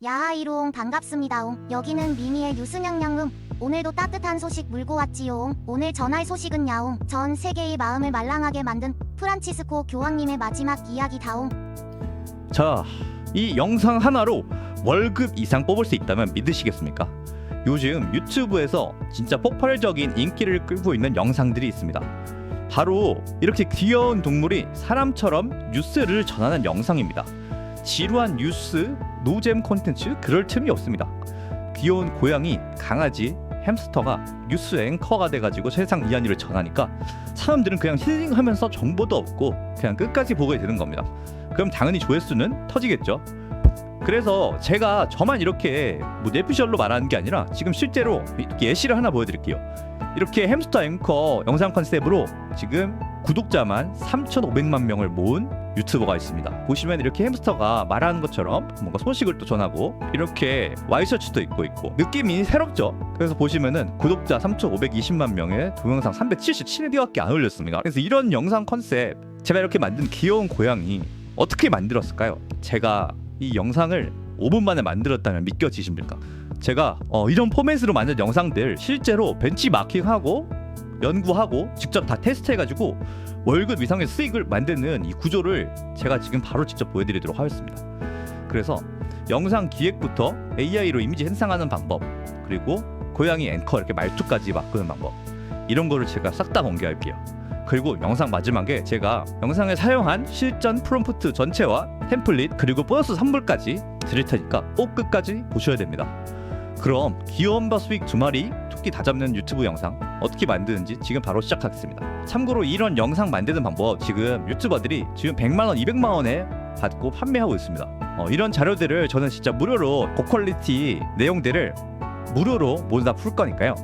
야하이롱 반갑습니다옹. 여기는 미미의 유승양양음. 오늘도 따뜻한 소식 물고 왔지용. 오늘 전할 소식은 야옹. 전 세계의 마음을 말랑하게 만든 프란치스코 교황님의 마지막 이야기다옹. 자, 이 영상 하나로 월급 이상 뽑을 수 있다면 믿으시겠습니까? 요즘 유튜브에서 진짜 폭발적인 인기를 끌고 있는 영상들이 있습니다. 바로 이렇게 귀여운 동물이 사람처럼 뉴스를 전하는 영상입니다. 지루한 뉴스, 노잼 콘텐츠 그럴 틈이 없습니다. 귀여운 고양이, 강아지, 햄스터가 뉴스 앵커가 돼가지고 세상 이야기를 전하니까 사람들은 그냥 힐링하면서 정보도 얻고 그냥 끝까지 보게 되는 겁니다. 그럼 당연히 조회수는 터지겠죠. 그래서 제가 저만 이렇게 뭐 내피셜로 말하는 게 아니라 지금 실제로 이렇게 예시를 하나 보여드릴게요. 이렇게 햄스터 앵커 영상 컨셉으로 지금 구독자만 3,500만 명을 모은 유튜버가 있습니다. 보시면 이렇게 햄스터가 말하는 것처럼 뭔가 소식을 또 전하고 이렇게 와이셔츠도 입고 있고 느낌이 새롭죠. 그래서 보시면은 구독자 3,520만 명에 동영상 377개밖에 안 올렸습니다. 그래서 이런 영상 컨셉 제가 이렇게 만든 귀여운 고양이 어떻게 만들었을까요? 제가 이 영상을 5분 만에 만들었다면 믿겨지십니까? 제가 어, 이런 포맷으로 만든 영상들 실제로 벤치마킹하고 연구하고 직접 다 테스트해가지고 월급 이상의 수익을 만드는 이 구조를 제가 지금 바로 직접 보여드리도록 하겠습니다. 그래서 영상 기획부터 AI로 이미지 생성하는 방법 그리고 고양이 앵커 이렇게 말투까지 바꾸는 방법 이런 거를 제가 싹 다 공개할게요. 그리고 영상 마지막에 제가 영상에 사용한 실전 프롬프트 전체와 템플릿 그리고 보너스 선물까지 드릴 테니까 꼭 끝까지 보셔야 됩니다. 그럼 귀여운 수익 두 마리 토끼 다 잡는 유튜브 영상 어떻게 만드는지 지금 바로 시작하겠습니다. 참고로 이런 영상 만드는 방법 지금 유튜버들이 지금 100만 원, 200만 원에 받고 판매하고 있습니다. 어, 이런 자료들을 저는 진짜 무료로 고퀄리티 내용들을 무료로 모두 다 풀 거니까요.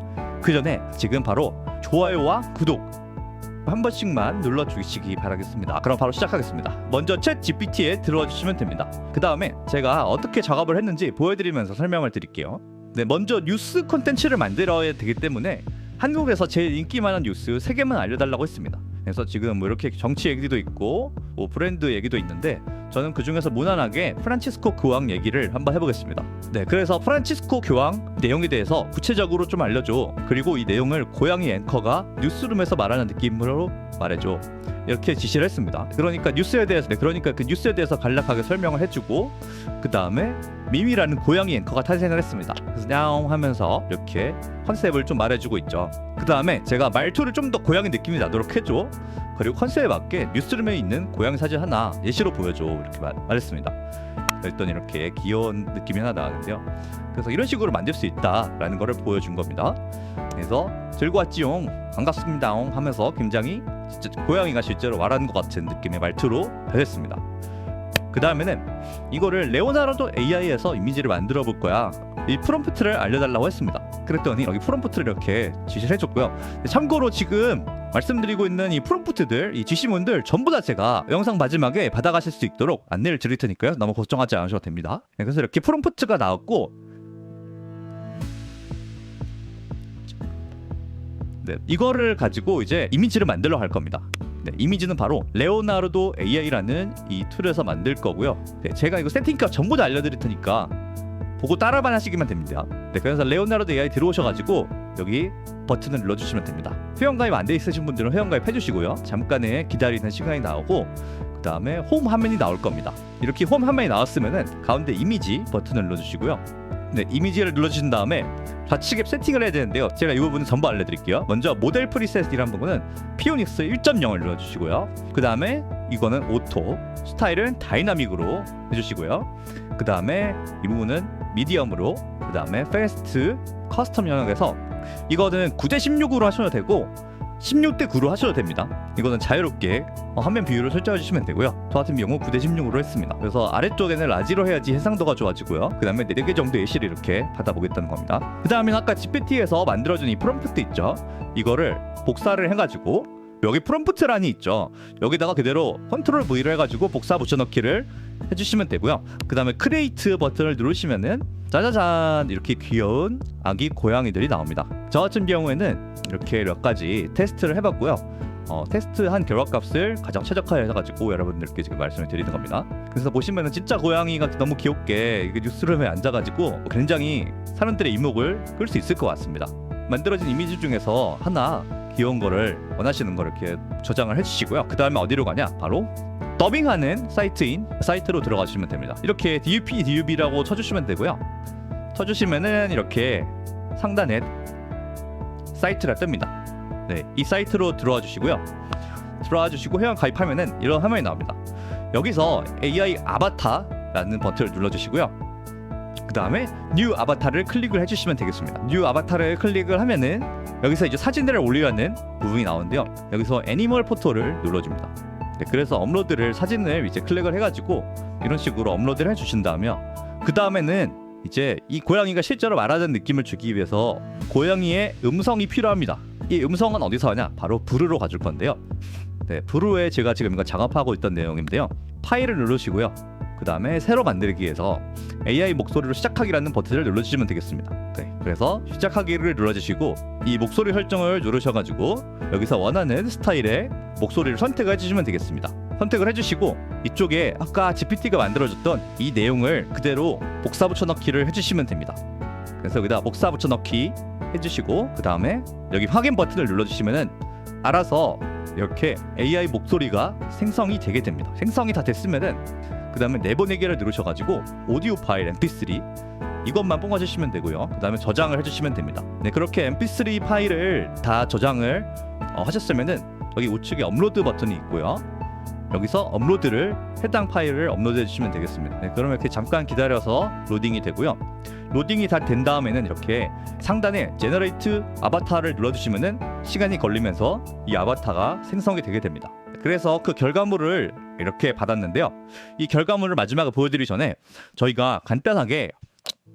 그 전에 지금 바로 좋아요와 구독 한 번씩만 눌러주시기 바라겠습니다. 그럼 바로 시작하겠습니다. 먼저 챗 GPT에 들어와 주시면 됩니다. 그 다음에 제가 어떻게 작업을 했는지 보여드리면서 설명을 드릴게요. 네, 먼저 뉴스 콘텐츠를 만들어야 되기 때문에 한국에서 제일 인기 많은 뉴스 3개만 알려달라고 했습니다. 그래서 지금 뭐 이렇게 정치 얘기도 있고 뭐 브랜드 얘기도 있는데 저는 그 중에서 무난하게 프란치스코 교황 얘기를 한번 해보겠습니다. 네, 그래서 프란치스코 교황 내용에 대해서 구체적으로 좀 알려줘. 그리고 이 내용을 고양이 앵커가 뉴스룸에서 말하는 느낌으로 말해줘. 이렇게 지시를 했습니다. 그러니까 뉴스에 대해서, 네, 그러니까 그 뉴스에 대해서 간략하게 설명을 해주고 그 다음에 미미라는 고양이 앵커가 탄생을 했습니다. 그래서 냐옹 하면서 이렇게 컨셉을 좀 말해주고 있죠. 그 다음에 제가 말투를 좀 더 고양이 느낌이 나도록 해줘. 그리고 컨셉에 맞게 뉴스룸에 있는 고양이 사진 하나 예시로 보여줘 이렇게 말, 말했습니다. 그랬더니 이렇게 귀여운 느낌이 하나 나왔는데요. 그래서 이런 식으로 만들 수 있다라는 거를 보여준 겁니다. 그래서 들고 왔지용 반갑습니다옹 하면서 굉장히 진짜 고양이가 실제로 말하는 것 같은 느낌의 말투로 변했습니다. 그 다음에는 이거를 레오나르도 AI에서 이미지를 만들어 볼 거야. 이 프롬프트를 알려달라고 했습니다. 그랬더니 여기 프롬프트를 이렇게 지시를 해줬고요. 참고로 지금 말씀드리고 있는 이 프롬프트들, 이 지시문들 전부 다 제가 영상 마지막에 받아가실 수 있도록 안내를 드릴 테니까요. 너무 걱정하지 않으셔도 됩니다. 네, 그래서 이렇게 프롬프트가 나왔고 네, 이거를 가지고 이제 이미지를 만들러 갈 겁니다. 네, 이미지는 바로 레오나르도 AI라는 이 툴에서 만들 거고요. 네, 제가 이거 세팅값 전부 다 알려드릴 테니까 보고 따라만 하시기만 됩니다. 네, 그래서 레오나르도 AI 들어오셔가지고 여기 버튼을 눌러주시면 됩니다. 회원 가입 안 돼 있으신 분들은 회원 가입 해주시고요. 잠깐의 기다리는 시간이 나오고 그 다음에 홈 화면이 나올 겁니다. 이렇게 홈 화면이 나왔으면은 가운데 이미지 버튼을 눌러주시고요. 네, 이미지를 눌러주신 다음에 좌측에 세팅을 해야 되는데요. 제가 이 부분은 전부 알려드릴게요. 먼저 모델 프리셋이라는 부분은 피오닉스 1.0을 눌러주시고요. 그 다음에 이거는 오토, 스타일은 다이나믹으로 해주시고요. 그 다음에 이 부분은 미디엄으로, 그 다음에 페스트, 커스텀 영역에서 이거는 9대 16으로 하셔도 되고 16대 9로 하셔도 됩니다. 이거는 자유롭게 어, 화면 비율을 설정해 주시면 되고요. 저 같은 경우 9대 16으로 했습니다. 그래서 아래쪽에는 라지로 해야지 해상도가 좋아지고요. 그 다음에 4개 정도의 예시를 이렇게 받아보겠다는 겁니다. 그 다음에 아까 GPT에서 만들어준 이 프롬프트 있죠. 이거를 복사를 해가지고 여기 프롬프트란이 있죠. 여기다가 그대로 컨트롤 V를 해가지고 복사 붙여넣기를 해주시면 되고요. 그 다음에 크리에이트 버튼을 누르시면은 짜자잔 이렇게 귀여운 아기 고양이들이 나옵니다. 저 같은 경우에는 이렇게 몇 가지 테스트를 해봤고요. 어, 테스트한 결과값을 가장 최적화해가지고 여러분들께 지금 말씀을 드리는 겁니다. 그래서 보시면은 진짜 고양이가 너무 귀엽게 이게 뉴스룸에 앉아가지고 굉장히 사람들의 이목을 끌 수 있을 것 같습니다. 만들어진 이미지 중에서 하나 귀여운 거를 원하시는 거를 이렇게 저장을 해주시고요. 그 다음에 어디로 가냐? 바로 더빙하는 사이트인 사이트로 들어가시면 됩니다. 이렇게 DUP, DUB라고 쳐주시면 되고요. 쳐주시면은 이렇게 상단에 사이트가 뜹니다. 네, 이 사이트로 들어와 주시고요. 들어와 주시고 회원 가입하면은 이런 화면이 나옵니다. 여기서 AI 아바타라는 버튼을 눌러 주시고요. 그 다음에 뉴 아바타를 클릭을 해주시면 되겠습니다. 뉴 아바타를 클릭을 하면은 여기서 이제 사진들을 올리려는 부분이 나오는데요. 여기서 애니멀 포토를 눌러줍니다. 네, 그래서 업로드를 사진을 이제 클릭을 해가지고 이런 식으로 업로드를 해주신다면 그 다음에는 이제 이 고양이가 실제로 말하는 느낌을 주기 위해서 고양이의 음성이 필요합니다. 이 음성은 어디서 하냐? 바로 브루로 가줄 건데요. 네, 브루에 제가 지금 이거 작업하고 있던 내용인데요. 파일을 누르시고요. 그 다음에 새로 만들기에서 AI 목소리로 시작하기라는 버튼을 눌러주시면 되겠습니다. 네, 그래서 시작하기를 눌러주시고 이 목소리 설정을 누르셔가지고 여기서 원하는 스타일의 목소리를 선택해 주시면 되겠습니다. 선택을 해주시고 이쪽에 아까 GPT가 만들어줬던 이 내용을 그대로 복사 붙여넣기를 해주시면 됩니다. 그래서 여기다 복사 붙여넣기 해주시고 그 다음에 여기 확인 버튼을 눌러주시면은 알아서 이렇게 AI 목소리가 생성이 되게 됩니다. 생성이 다 됐으면은 그 다음에 내보내기를 누르셔가지고 오디오 파일 MP3 이것만 뽑아주시면 되고요. 그 다음에 저장을 해주시면 됩니다. 네 그렇게 MP3 파일을 다 저장을 어, 하셨으면은 여기 우측에 업로드 버튼이 있고요. 여기서 업로드를 해당 파일을 업로드해 주시면 되겠습니다. 네, 그러면 이렇게 잠깐 기다려서 로딩이 되고요. 로딩이 다 된 다음에는 이렇게 상단에 제너레이트 아바타를 눌러주시면은 시간이 걸리면서 이 아바타가 생성이 되게 됩니다. 그래서 그 결과물을 이렇게 받았는데요. 이 결과물을 마지막에 보여드리기 전에 저희가 간단하게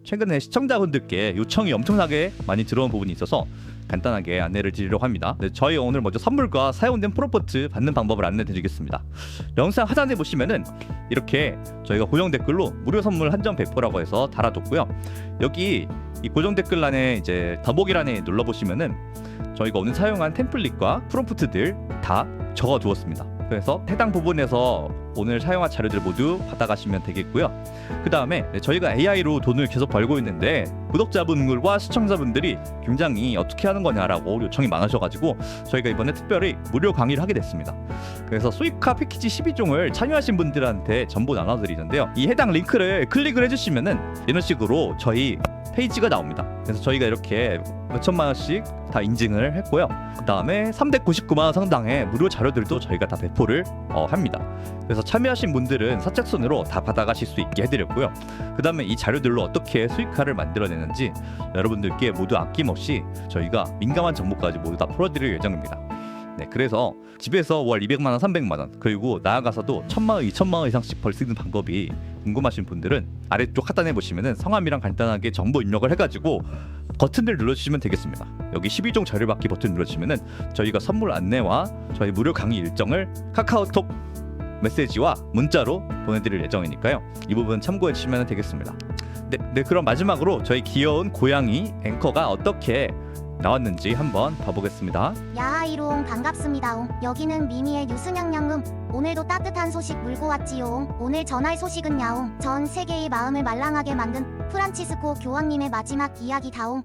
최근에 시청자분들께 요청이 엄청나게 많이 들어온 부분이 있어서 간단하게 안내를 드리려고 합니다. 네, 저희 오늘 먼저 선물과 사용된 프로포트 받는 방법을 안내 드리겠습니다. 영상 하단에 보시면은 이렇게 저희가 고정 댓글로 무료 선물 한정 배포라고 해서 달아뒀고요. 여기 이 고정 댓글란에 이제 더보기란에 눌러 보시면은 저희가 오늘 사용한 템플릿과 프롬프트들 다 적어 두었습니다. 그래서 해당 부분에서 오늘 사용한 자료들 모두 받아가시면 되겠고요. 그 다음에 저희가 AI로 돈을 계속 벌고 있는데 구독자분들과 시청자분들이 굉장히 어떻게 하는 거냐라고 요청이 많으셔가지고 저희가 이번에 특별히 무료 강의를 하게 됐습니다. 그래서 수익화 패키지 12종을 참여하신 분들한테 전부 나눠드리는데요. 이 해당 링크를 클릭을 해주시면은 이런 식으로 저희 페이지가 나옵니다. 그래서 저희가 이렇게 몇 천만 원씩 다 인증을 했고요. 그 다음에 399만 원 상당의 무료 자료들도 저희가 다 배포를 어, 합니다. 그래서 참여하신 분들은 사책순으로 다 받아가실 수 있게 해드렸고요. 그 다음에 이 자료들로 어떻게 수익화를 만들어내는지 여러분들께 모두 아낌없이 저희가 민감한 정보까지 모두 다 풀어드릴 예정입니다. 네, 그래서 집에서 월 200만 원, 300만 원 그리고 나아가서도 1000만 원, 2000만 원 이상씩 벌 수 있는 방법이 궁금하신 분들은 아래쪽 하단에 보시면은 성함이랑 간단하게 정보 입력을 해가지고 버튼을 눌러주시면 되겠습니다. 여기 12종 자료 받기 버튼 눌러주시면은 저희가 선물 안내와 저희 무료 강의 일정을 카카오톡 메시지와 문자로 보내드릴 예정이니까요. 이 부분 참고해 주시면 되겠습니다. 네, 네 그럼 마지막으로 저희 귀여운 고양이 앵커가 어떻게 나왔는지 한번 봐보겠습니다. 야하이롱 반갑습니다옹. 여기는 미미의 유승양양음. 오늘도 따뜻한 소식 물고 왔지용 오늘 전할 소식은 야옹. 전 세계의 마음을 말랑하게 만든 프란치스코 교황님의 마지막 이야기 다옹